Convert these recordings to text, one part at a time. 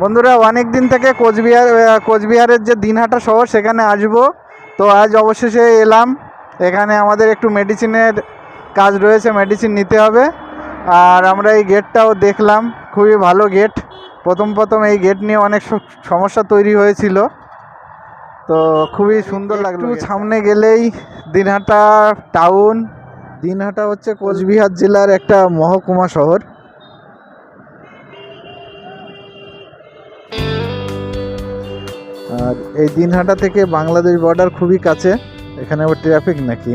বন্ধুরা অনেক দিন থেকে কোচবিহার কোচবিহারের যে দিনহাটা শহর সেখানে আসব। তো আজ অবশেষে এলাম। এখানে আমাদের একটু মেডিসিনের কাজ রয়েছে মেডিসিন নিতে হবে। আর আমরা এই গেটটাও দেখলাম খুবই ভালো গেট প্রথম প্রথম এই গেট নিয়ে অনেক সমস্যা তৈরি হয়েছিল। তো খুবই সুন্দর লাগল সামনে গেলেই দিনহাটা টাউন দিনহাটা হচ্ছে কোচবিহার জেলার একটা মহকুমা শহর। আর এই দিনহাটা থেকে বাংলাদেশ বর্ডার খুবই কাছে, এখানে আবার ট্রাফিক নাকি?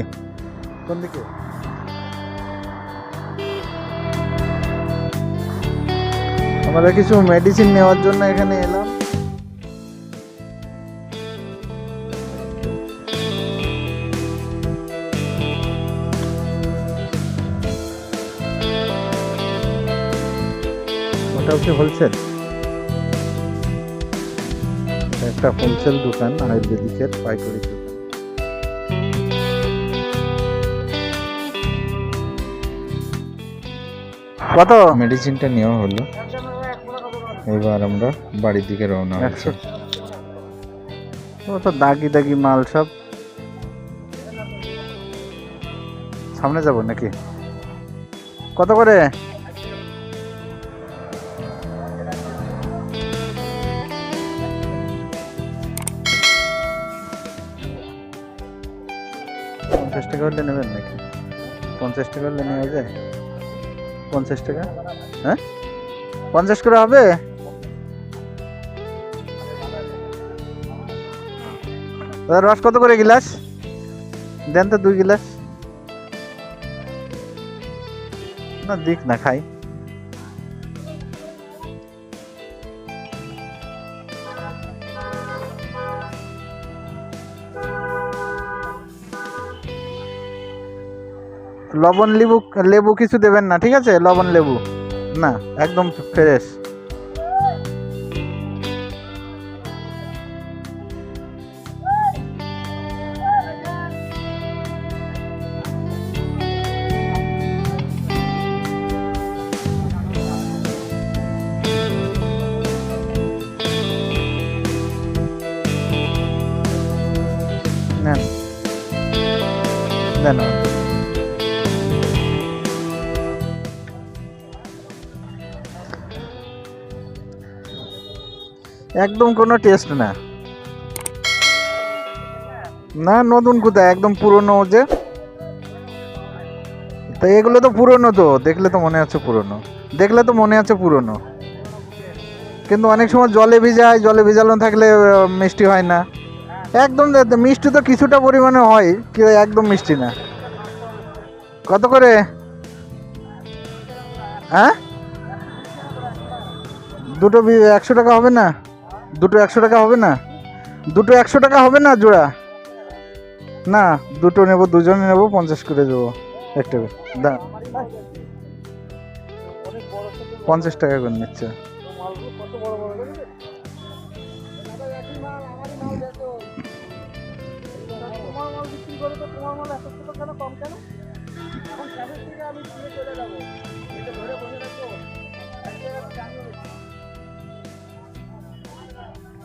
কোন দিকে? আমরা কিছু মেডিসিন নেওয়ার জন্য এখানে এলাম। হচ্ছে হোলসেল একটা হোলসেল দোকান আয়ুর্বেদিকের পাইকারি দোকান। কত? মেডিসিনটা নেওয়া হলো। এবার আমরা বাড়ির দিকে রওনা হচ্ছি। ও তো দাগি দাগি মাল সব। সামনে যাব নাকি? কত করে? পঞ্চাশ টাকা হলে নেবেন নাকি? পঞ্চাশ টাকা হলে নেওয়া যায়? পঞ্চাশ টাকা? হ্যাঁ? পঞ্চাশ করে হবে? রস কত করে গিলাস? দেন তো দুই গিলাস। না, দিক না, খাই। লবণ লেবু লেবু কিছু দেবেন না, ঠিক আছে? লবণ লেবু। না, একদম ফ্রেশ নেন। দেন। একদম কোনো টেস্ট না। না, নতুন কোথায় একদম পুরনো যে। তো এগুলো তো পুরনো তো, দেখলে তো মনে আছে পুরনো। দেখলে তো মনে আছে পুরনো। কিন্তু অনেক সময় জলে ভিজায়, জলে ভিজানো থাকলে মিষ্টি হয় না। একদম মিষ্টি তো কিছুটা পরিমাণে হয় কি একদম মিষ্টি না। কত করে? হ্যাঁ? দুটো একশো টাকা হবে না? দুটো একশো টাকা হবে না? দুটো একশো টাকা হবে না জোড়া? না, দুটো নেব, দুজনে নেব, পঞ্চাশ করে দেবো। একটা করে। দা পঞ্চাশ টাকা করে নিচ্ছে।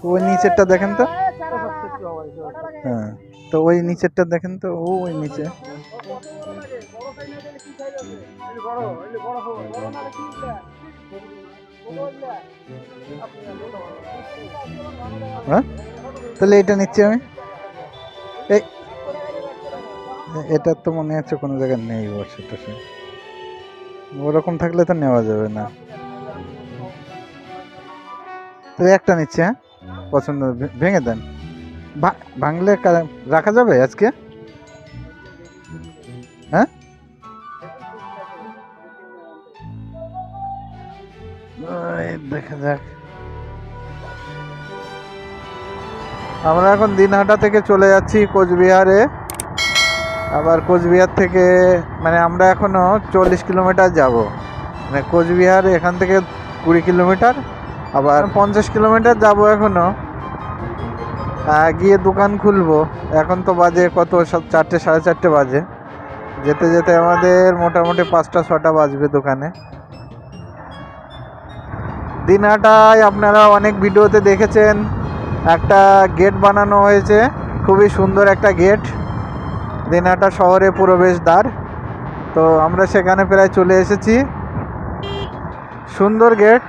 ওই নিচেরটা দেখেন তো? হ্যাঁ তো ওই নিচেরটা দেখেন তো, ও ওই নিচে। হ্যাঁ তাহলে এটা নিচ্ছি আমি। এই, এটা তো মনে হচ্ছে কোনো জায়গায় নেই বর্ষাটা সে। ওরকম থাকলে তো নেওয়া যাবে না। তো একটা নিচ্ছে হ্যাঁ? পছন্দ ভেঙে দেন। ভাঙলে রাখা যাবে আজকে? হ্যাঁ? দেখা যাক। আমরা এখন দিনহাটা থেকে চলে যাচ্ছি কোচবিহারে। আবার কোচবিহার থেকে মানে আমরা এখনও চল্লিশ কিলোমিটার যাব। মানে কোচবিহার এখান থেকে কুড়ি কিলোমিটার। আবার পঞ্চাশ কিলোমিটার যাব এখনও। গিয়ে দোকান খুলবো। এখন তো বাজে কত? সব চারটে, সাড়ে চারটে বাজে। যেতে যেতে আমাদের মোটামুটি পাঁচটা, ছটা বাজবে দোকানে। দিনাটায় আপনারা অনেক ভিডিওতে দেখেছেন, একটা গেট বানানো হয়েছে। খুবই সুন্দর একটা গেট। দিনাটা শহরে প্রবেশদ্বার। তো আমরা সেখানে প্রায় চলে এসেছি। সুন্দর গেট।